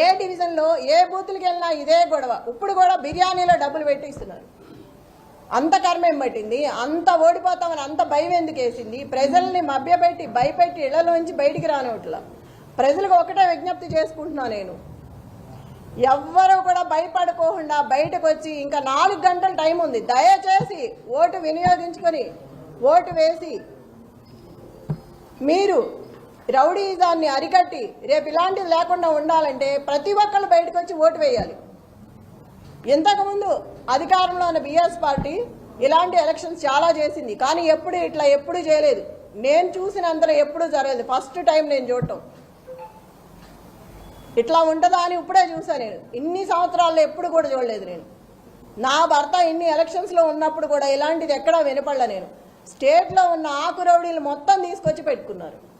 ఏ డివిజన్లో ఏ బూతులకి వెళ్ళినా ఇదే గొడవ. ఇప్పుడు కూడా బిర్యానీలో డబ్బులు పెట్టిస్తున్నారు. అంత కర్మేం పట్టింది? అంత ఓడిపోతామని అంత భయం ఎందుకు వేసింది? ప్రజల్ని మభ్యపెట్టి భయపెట్టి ఇళ్ళలోంచి బయటికి రానివట్లా ప్రజలకు ఒకటే విజ్ఞప్తి చేసుకుంటున్నా నేను. ఎవ్వరూ కూడా భయపడుకోకుండా బయటకు వచ్చి ఇంకా నాలుగు గంటల టైం ఉంది. దయచేసి ఓటు వినియోగించుకొని ఓటు వేసి మీరు రౌడీజాన్ని అరికట్టి రేపు ఇలాంటివి లేకుండా ఉండాలంటే ప్రతి ఒక్కళ్ళు బయటకు వచ్చి ఓటు వేయాలి. ఇంతకుముందు అధికారంలో ఉన్న బిఎస్ పార్టీ ఇలాంటి ఎలక్షన్స్ చాలా చేసింది. కానీ ఎప్పుడు ఇట్లా ఎప్పుడు చేయలేదు. నేను చూసినంతలో ఎప్పుడు జరగలేదు. ఫస్ట్ టైం నేను చూడటం. ఇట్లా ఉంటుందా అని ఇప్పుడే చూసాను నేను. ఇన్ని సంవత్సరాల్లో ఎప్పుడు కూడా చూడలేదు నేను. నా భర్త ఇన్ని ఎలక్షన్స్లో ఉన్నప్పుడు కూడా ఇలాంటిది ఎక్కడా వినపడలే నేను. స్టేట్లో ఉన్న ఆకు రౌడీలు మొత్తం తీసుకొచ్చి పెట్టుకున్నారు.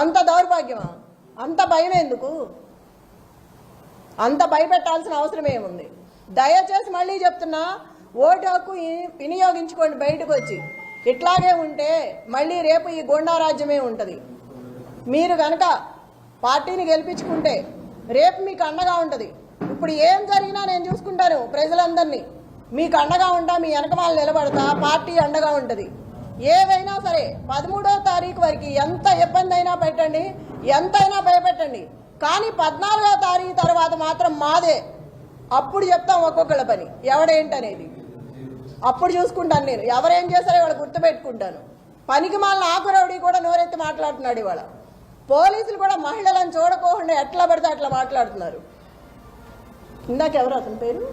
అంత దౌర్భాగ్యమా? అంత భయం ఎందుకు? అంత భయపెట్టాల్సిన అవసరం ఏముంది? దయచేసి మళ్ళీ చెప్తున్నా ఓటు హక్కు వినియోగించుకోండి బయటకు వచ్చి ఇట్లాగే ఉంటే మళ్ళీ రేపు ఈ గోండా రాజ్యమే ఉంటుంది. మీరు కనుక పార్టీని గెలిపించుకుంటే రేపు మీకు అండగా ఉంటుంది. ఇప్పుడు ఏం జరిగినా నేను చూసుకుంటాను ప్రజలందరినీ. మీకు అండగా ఉంటా మీ వెనక వాళ్ళు నిలబడతా పార్టీ అండగా ఉంటుంది. ఏవైనా సరే పదమూడో తారీఖు వరకు ఎంత ఇబ్బంది అయినా పెట్టండి ఎంతైనా భయపెట్టండి. కానీ పద్నాలుగో తారీఖు తర్వాత మాత్రం మాదే. అప్పుడు చెప్తాం ఒక్కొక్కళ్ళ పని. ఎవడేంటనేది? అప్పుడు చూసుకుంటాను నేను. ఎవరేం చేశారో ఇవాళ గుర్తుపెట్టుకుంటాను. పనికి మాలిన ఆకురవుడి కూడా నోరెత్తి మాట్లాడుతున్నాడు ఇవాళ. పోలీసులు కూడా మహిళలను చూడకోకుండా ఎట్లా పడితే అట్లా మాట్లాడుతున్నారు. ఇందాకెవరు అతని పేరు?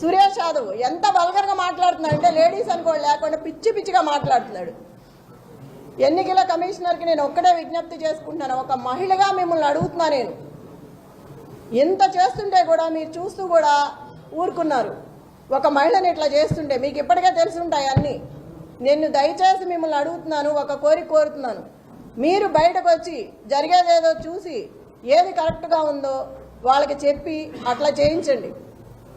సురేష్ యాదవ్ ఎంత వల్గర్గా మాట్లాడుతున్నాడు అంటే లేడీస్ అనుకోండి లేకుండా పిచ్చి పిచ్చిగా మాట్లాడుతున్నాడు. ఎన్నికల కమిషనర్కి నేను ఒక్కడే విజ్ఞప్తి చేసుకుంటున్నాను. ఒక మహిళగా మిమ్మల్ని అడుగుతున్నా నేను. ఇంత చేస్తుంటే కూడా మీరు చూస్తూ కూడా ఊరుకున్నారు. ఒక మహిళని ఇట్లా చేస్తుంటే మీకు ఇప్పటికే తెలుసుంటాయి అన్నీ. నేను దయచేసి మిమ్మల్ని అడుగుతున్నాను ఒక కోరిక కోరుతున్నాను. మీరు బయటకు వచ్చి జరిగేదేదో చూసి ఏది కరెక్ట్గా ఉందో వాళ్ళకి చెప్పి అట్లా చేయించండి.